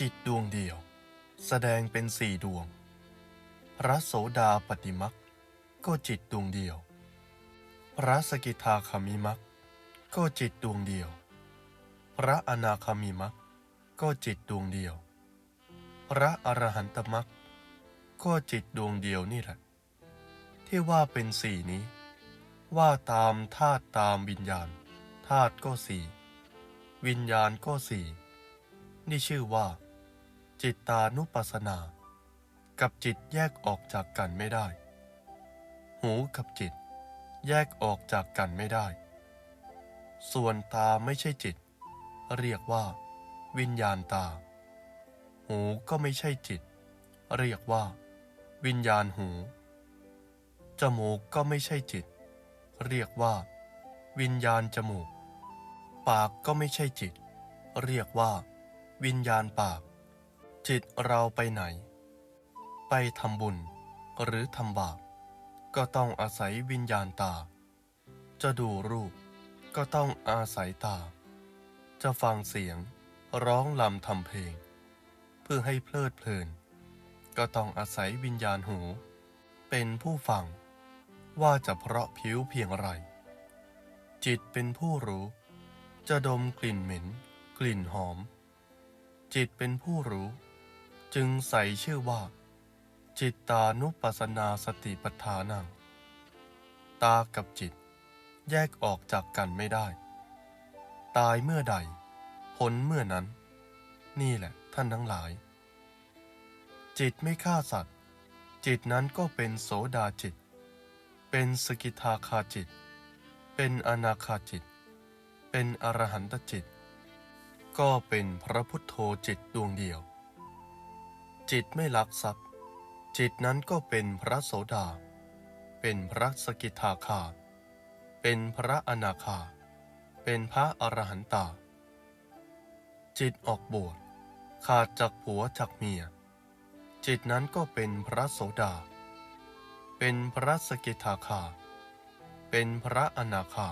จิตดวงเดียว แสดงเป็นสี่ดวง พระโสดาปฏิมักก็จิตดวงเดียว พระสกิทาคามิมักก็จิตดวงเดียว พระอนาคามิมักก็จิตดวงเดียว พระอรหันตมักก็จิตดวงเดียวนี่แหละ ที่ว่าเป็นสี่นี้ ว่าตามธาตุตามวิญญาณธาตุก็สี่วิญญาณก็สี่นี่ชื่อว่า จิตตานุปัสสนา กับจิตแยกออกจากกันไม่ได้ หูกับจิต แยกออกจากกันไม่ได้ ส่วนตาไม่ใช่จิต เรียกว่า วิญญาณตา หูก็ไม่ใช่จิต เรียกว่า วิญญาณหู จมูกก็ไม่ใช่จิต เรียกว่า วิญญาณจมูก ปากก็ไม่ใช่จิต เรียกว่า วิญญาณปาก จิตเราไปไหน ไปทำบุญหรือทำบาป ก็ต้องอาศัยวิญญาณตา จะดูรูปก็ต้องอาศัยตา จะฟังเสียงร้องลำทำเพลง เพื่อให้เพลิดเพลิน ก็ต้องอาศัยวิญญาณหู เป็นผู้ฟัง ว่าจะเพราะผิวเพียงไร จิตเป็นผู้รู้ จะดมกลิ่นเหม็น กลิ่นหอม จิตเป็นผู้รู้ จึงใส่ชื่อว่า จิตตานุปัสสนาสติปัฏฐานังตากับจิต แยกออกจากกันไม่ได้ ตายเมื่อใด ผลเมื่อนั้น นี่แหละท่านทั้งหลาย จิตไม่ฆ่าสัตว์ จิตนั้นก็เป็นโสดาจิต เป็นสกิทาคาจิต เป็นอนาคาจิต เป็นอรหันตจิต ก็เป็นพระพุทโธจิตดวงเดียว จิตไม่ลักทรัพย์ จิตนั้นก็เป็นพระโสดา เป็นพระสกิทาคา เป็นพระอนาคา เป็นพระอรหันตา จิตออกบวชขาดจากผัวจากเมีย จิตนั้นก็เป็นพระโสดา เป็นพระสกิทาคา เป็นพระอนาคา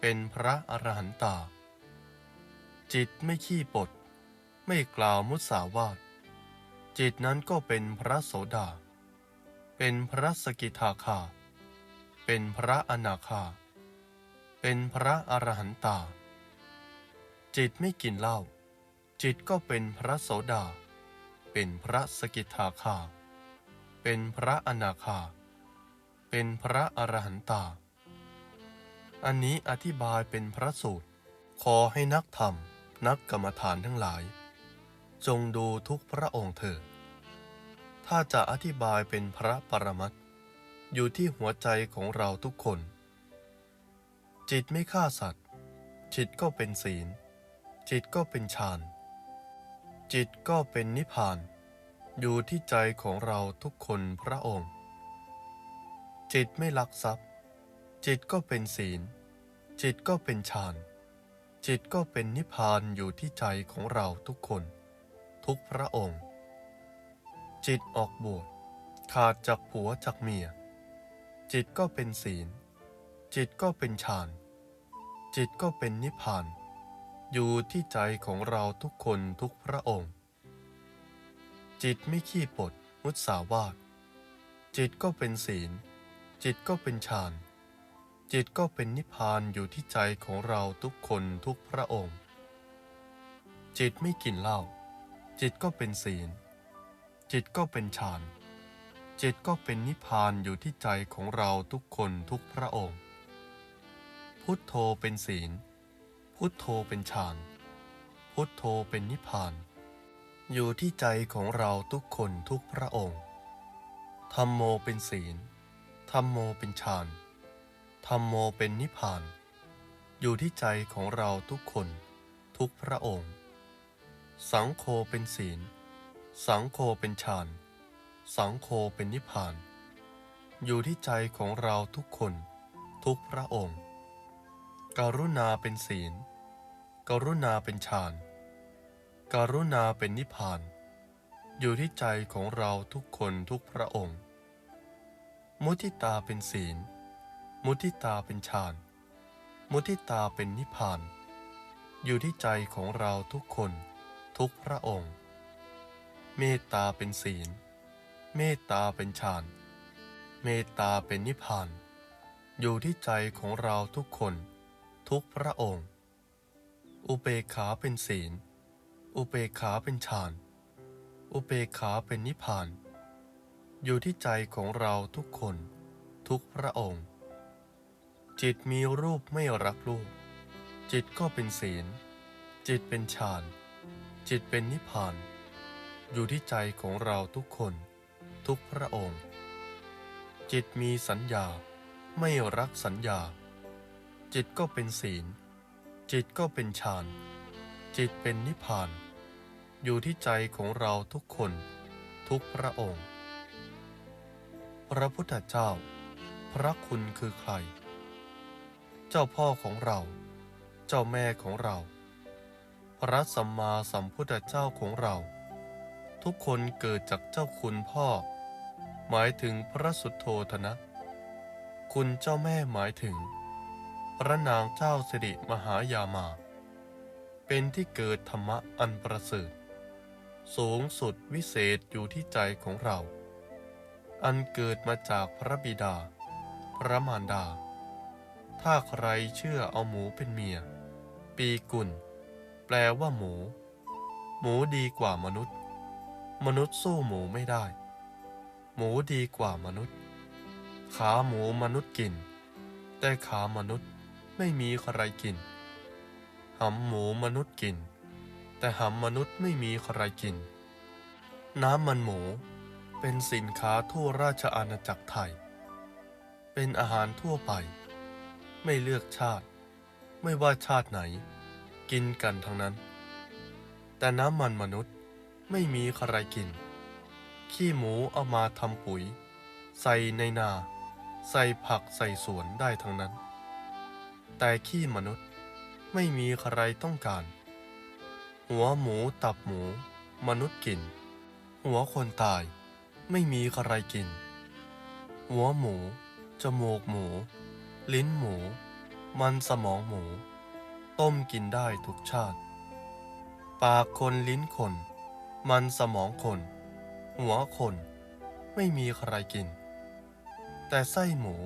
เป็นพระอรหันตา จิตไม่ขี้ปด ไม่กล่าวมุสาวาท จิตนั้นก็เป็นพระโสดา เป็นพระสกิทาคา เป็นพระอนาคา เป็นพระอรหันตา จิตไม่กินเหล้า จิตก็เป็นพระโสดา เป็นพระสกิทาคา เป็นพระอนาคา เป็นพระอรหันตา อันนี้อธิบายเป็นพระสูตร ขอให้นักธรรม นักกรรมฐานทั้งหลาย จงดูทุกพระองค์เถิด ถ้าจะอธิบายเป็นพระปรมัตถ์อยู่ที่หัวใจของเราทุกคน จิตไม่ฆ่าสัตว์ จิตก็เป็นศีล จิตก็เป็นฌาน จิตก็เป็นนิพพาน อยู่ที่ใจของเราทุกคนพระองค์ จิตไม่ลักทรัพย์ จิตก็เป็นศีล จิตก็เป็นฌาน จิตก็เป็นนิพพานอยู่ที่ใจของเราทุกคน ทุกพระองค์ จิตออกบวชขาดจากผัวจากเมีย จิตก็เป็นศีล จิตก็เป็นฌาน จิตก็เป็นนิพพาน อยู่ที่ใจของเราทุกคนทุกพระองค์ จิตไม่ขี้ปดมุสาวาทจิตก็เป็นศีล จิตก็เป็นฌาน จิตก็เป็นนิพพานอยู่ที่ใจของเราทุกคนทุกพระองค์ จิตไม่กินเหล้า จิตก็เป็นศีล จิตก็เป็นฌาน จิตก็เป็นนิพพานอยู่ที่ใจของเราทุกคนทุกพระองค์ พุทโธเป็นศีล พุทโธเป็นฌาน พุทโธเป็นนิพพาน อยู่ที่ใจของเราทุกคนทุกพระองค์ธรรมโมเป็นศีลธรรมโมเป็นฌานธรรมโมเป็นนิพพาน อยู่ที่ใจของเราทุกคนทุกพระองค์ สังโฆเป็นศีลสังโฆเป็นฌานสังโฆเป็นนิพพาน อยู่ที่ใจของเราทุกคน ทุกพระองค์ กรุณาเป็นศีล กรุณาเป็นฌาน กรุณาเป็นนิพพาน อยู่ที่ใจของเราทุกคนทุกพระองค์ มุทิตาเป็นศีล มุทิตาเป็นฌาน มุทิตาเป็นนิพพาน อยู่ที่ใจของเราทุกคน ทุกพระองค์ เมตตาเป็นศีล เมตตาเป็นฌาน เมตตาเป็นนิพพาน อยู่ที่ใจของเราทุกคน ทุกพระองค์ อุเบกขาเป็นศีล อุเบกขาเป็นฌาน อุเบกขาเป็นนิพพาน อยู่ที่ใจของเราทุกคน ทุกพระองค์ จิตมีรูปไม่รักรูปจิตก็เป็นศีล จิตเป็นฌาน จิตเป็นนิพพาน อยู่ที่ใจของเราทุกคน ทุกพระองค์ จิตมีสัญญาไม่รักสัญญา จิตก็เป็นศีล จิตก็เป็นฌาน จิตเป็นนิพพาน อยู่ที่ใจของเราทุกคน ทุกพระองค์ พระพุทธเจ้า พระคุณคือใคร เจ้าพ่อของเรา เจ้าแม่ของเรา พระสัมมาสัมพุทธเจ้าของเรา ทุกคนเกิดจากเจ้าคุณพ่อ หมายถึงพระสุทโธทนะ คุณเจ้าแม่หมายถึง พระนางเจ้าสิริมหายามา เป็นที่เกิดธรรมะอันประเสริฐสูงสุดวิเศษอยู่ที่ใจของเรา อันเกิดมาจากพระบิดา พระมารดา ถ้าใครเชื่อเอาหมูเป็นเมีย ปีกุล ลว่าหมู หมูดีกว่ามนุษย์ มนุษย์สู้หมูไม่ได้ หมูดีกว่ามนุษย์ ขาหมูมนุษย์กิน แต่ขามนุษย์ไม่มีใครกินหำหมูมนุษย์กิน แต่หำมนุษย์ไม่มีใครกิน น้ำมันหมูเป็นสินค้าทั่วราชอาณาจักรไทย เป็นอาหารทั่วไป ไม่เลือกชาติ ไม่ว่าชาติไหน กินกันทั้งนั้น แต่น้ำมันมนุษย์ไม่มีใครกิน ขี้หมูเอามาทำปุ๋ย ใส่ในนา ใส่ผักใส่สวนได้ทั้งนั้น แต่ขี้มนุษย์ไม่มีใครต้องการ หัวหมูตับหมู มนุษย์กิน หัวคนตายไม่มีใครกิน หัวหมู จมูกหมู ลิ้นหมู มันสมองหมู ต้มกินได้ทุกชาติ ปากคนลิ้นคน มันสมองคน หัวคน ไม่มีใครกิน แต่ไส้หมู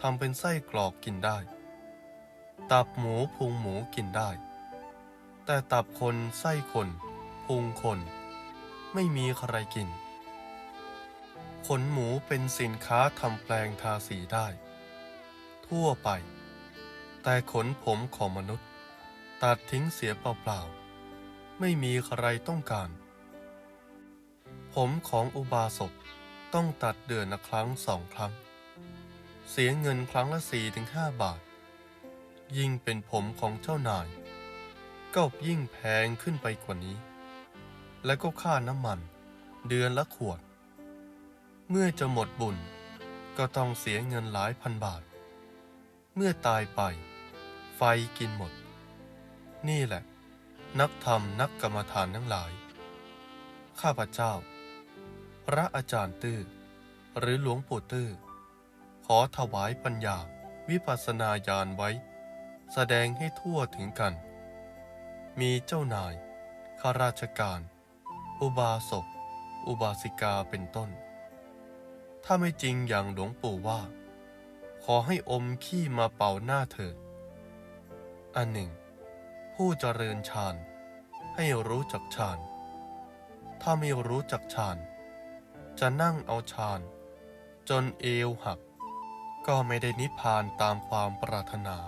ทำเป็นไส้กรอกกินได้ ตับหมูพุงหมูกินได้ แต่ตับคนไส้คน พุงคน ไม่มีใครกิน ขนหมูเป็นสินค้าทำแปลงทาสีได้ ทั่วไป แต่ขนผมของมนุษย์ ตัดทิ้งเสียเปล่าๆ ไม่มีใครต้องการ ผมของอุบาสกต้องตัดเดือนละครั้งสองครั้ง เสียเงินครั้งละสี่ถึงห้าบาท ยิ่งเป็นผมของเจ้านาย ก็ยิ่งแพงขึ้นไปกว่านี้ และก็ค่าน้ำมัน เดือนละขวด เมื่อจะหมดบุญก็ต้องเสียเงินหลายพันบาท เมื่อตายไป ไฟกินหมด นี่แหละ นักธรรมนักกรรมฐานทั้งหลาย ข้าพเจ้า พระอาจารย์ตื้อ หรือหลวงปู่ตื้อ ขอถวายปัญญาวิปัสสนาญาณไว้ แสดงให้ทั่วถึงกัน มีเจ้านายข้าราชการ อุบาสก อุบาสิกาเป็นต้น ถ้าไม่จริงอย่างหลวงปู่ว่า ขอให้อมขี้มาเป่าหน้าเถิดอันหนึ่ง ผู้เจริญฌานให้รู้จักฌาน ถ้าไม่รู้จักฌาน จะนั่งเอาฌาน จนเอวหัก ก็ไม่ได้นิพพานตามความปรารถนา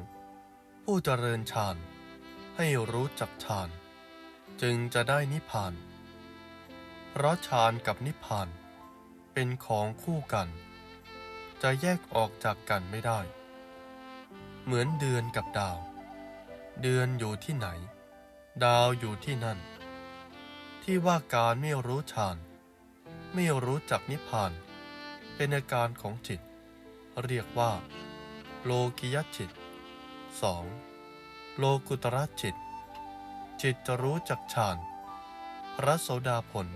2. ผู้เจริญฌานให้รู้จักฌาน จึงจะได้นิพพาน เพราะฌานกับนิพพาน เป็นของคู่กัน จะแยกออกจากกันไม่ได้ เหมือนเดือนกับดาว เดือนอยู่ที่ไหน ดาวอยู่ที่นั่น ที่ว่าการไม่รู้ฌาน ไม่รู้จักนิพพาน เป็นอาการของจิต เรียกว่า โลกิยจิต 2. โลกุตระจิต จิตจะรู้จักฌานพระโสดาผล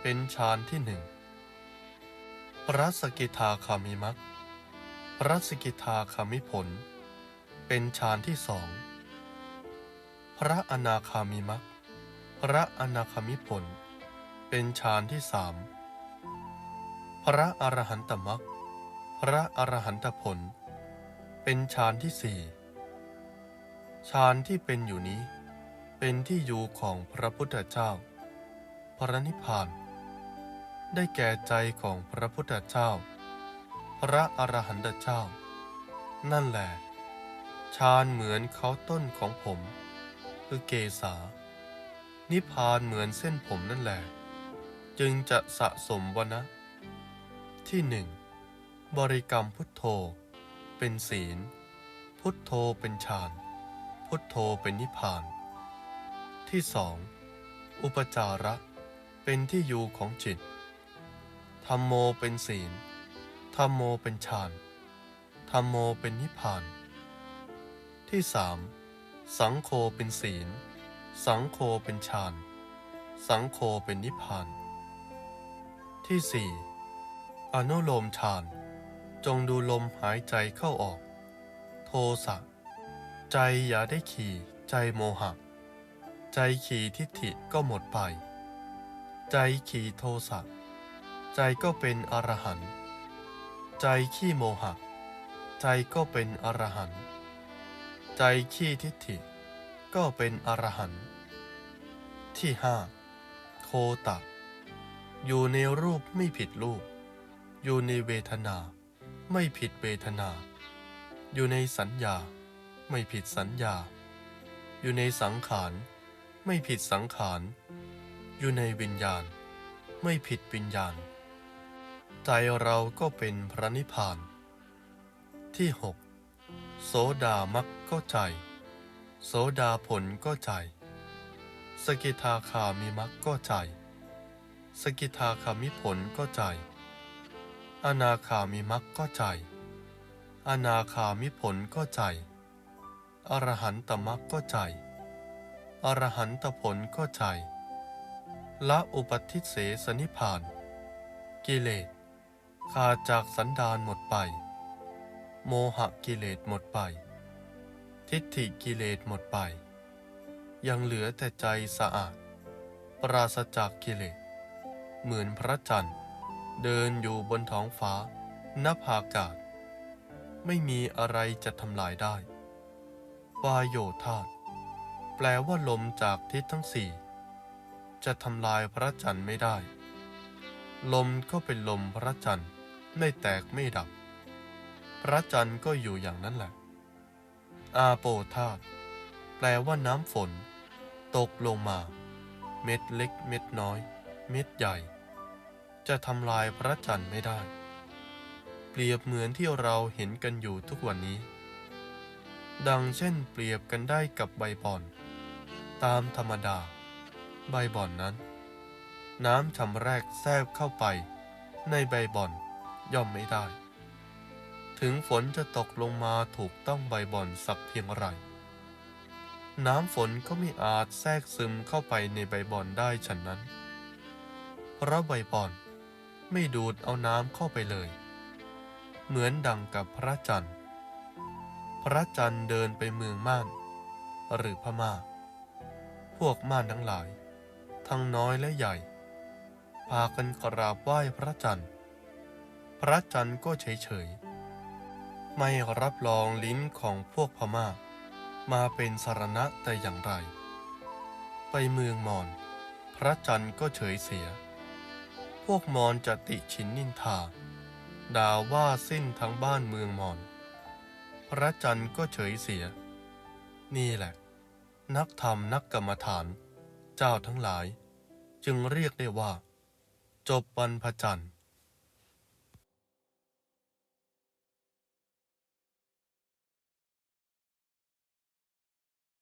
เป็นฌานที่หนึ่งพระสกิทาคามิมักพระสกิทาคามิผล เป็นฌานที่สอง พระอนาคามิมักพระอนาคามิผล เป็นฌานที่สามพระอรหันตมักพระอรหันตผล เป็นฌานที่สี่ฌานที่เป็นอยู่นี้ เป็นที่อยู่ของพระพุทธเจ้า พระนิพพาน ได้แก่ใจของพระพุทธเจ้า พระอรหันตเจ้า นั่นแหละฌานเหมือนเขาต้นของผม คือเกษา นิพพานเหมือนเส้นผมนั่นแหละ จึงจะสะสมวนะ ที่หนึ่งบริกรรมพุทโธ เป็นศีล พุทโธเป็นฌาน พุทโธเป็นนิพพาน ที่สองอุปจาระ เป็นที่อยู่ของจิตธรรมโมเป็นศีลธรรมโมเป็นฌานธรรมโมเป็นนิพพาน ที่สาม สังโฆเป็นศีล สังโฆเป็นฌาน สังโฆเป็นนิพพาน ที่สี่อนุโลมฌาน จงดูลมหายใจเข้าออก โทสะ ใจอย่าได้ขี่ ใจโมหะ ใจขี่ทิฏฐิก็หมดไป ใจขี่โทสะ ใจก็เป็นอรหันต์ ใจขี้โมหะ ใจก็เป็นอรหันต์ ใจขี้ทิฏฐิ ก็เป็นอรหันต์ที่ห้าโคตะ อยู่ในรูปไม่ผิดรูป อยู่ในเวทนา ไม่ผิดเวทนา อยู่ในสัญญา ไม่ผิดสัญญา อยู่ในสังขาร ไม่ผิดสังขาร อยู่ในวิญญาณ ไม่ผิดวิญญาณ ใจเราก็เป็นพระนิพพาน ที่หก โสดามักก็ใจ โสดาผลก็ใจ สกิทาคามีมักก็ใจ สกิทาคามิผลก็ใจ อนาคามิมักก็ใจ อนาคามิผลก็ใจ อรหันตมักก็ใจ อรหันตผลก็ใจ ละอุปทิเสสนิพาน กิเลสขาดจากสันดานหมดไป โมหะกิเลสหมดไป ทิฏฐิกิเลสหมดไป ยังเหลือแต่ใจสะอาด ปราศจากกิเลส เหมือนพระจันทร์ เดินอยู่บนท้องฟ้านับอากาศ ไม่มีอะไรจะทำลายได้วายโยธาตแปลว่าลมจากทิศทั้งสี่จะทำลายพระจันทร์ไม่ได้ ลมก็เป็นลมพระจันทร์ไม่แตกไม่ดับ พระจันทร์ก็อยู่อย่างนั้นแหละ อาโปธาตแปลว่าน้ำฝน ตกลงมา เม็ดเล็กเม็ดน้อย เม็ดใหญ่ จะทำลายพระจันทร์ไม่ได้ เปรียบเหมือนที่เราเห็นกันอยู่ทุกวันนี้ ดังเช่นเปรียบกันได้กับใบบอน ตามธรรมดา ใบบอนนั้น น้ำชำแรกแทรกเข้าไป ในใบบอนย่อมไม่ได้ ถึงฝนจะตกลงมาถูกต้องใบบอนสักเพียงไร น้ำฝนก็ไม่อาจแทรกซึมเข้าไปในใบบอนได้ฉันนั้น เพราะใบบอนไม่ดูดเอาน้ำเข้าไปเลย เหมือนดังกับพระจันทร์ พระจันทร์เดินไปเมืองม่าน หรือพม่า พวกม่านทั้งหลาย ทั้งน้อยและใหญ่ พากันกราบไหว้พระจันทร์ พระจันทร์ก็เฉยเฉย ไม่รับรองลิ้นของพวกพม่า มาเป็นสารณะแต่อย่างไร ไปเมืองมอญพระจันทร์ก็เฉยเสีย พวกมอญจะติชินนินทา ด่าว่าสิ้นทั้งบ้านเมืองมอญพระจันทร์ก็เฉยเสีย นี่แหละ นักธรรมนักกรรมฐาน เจ้าทั้งหลาย จึงเรียกได้ว่า จบวันพระจันทร์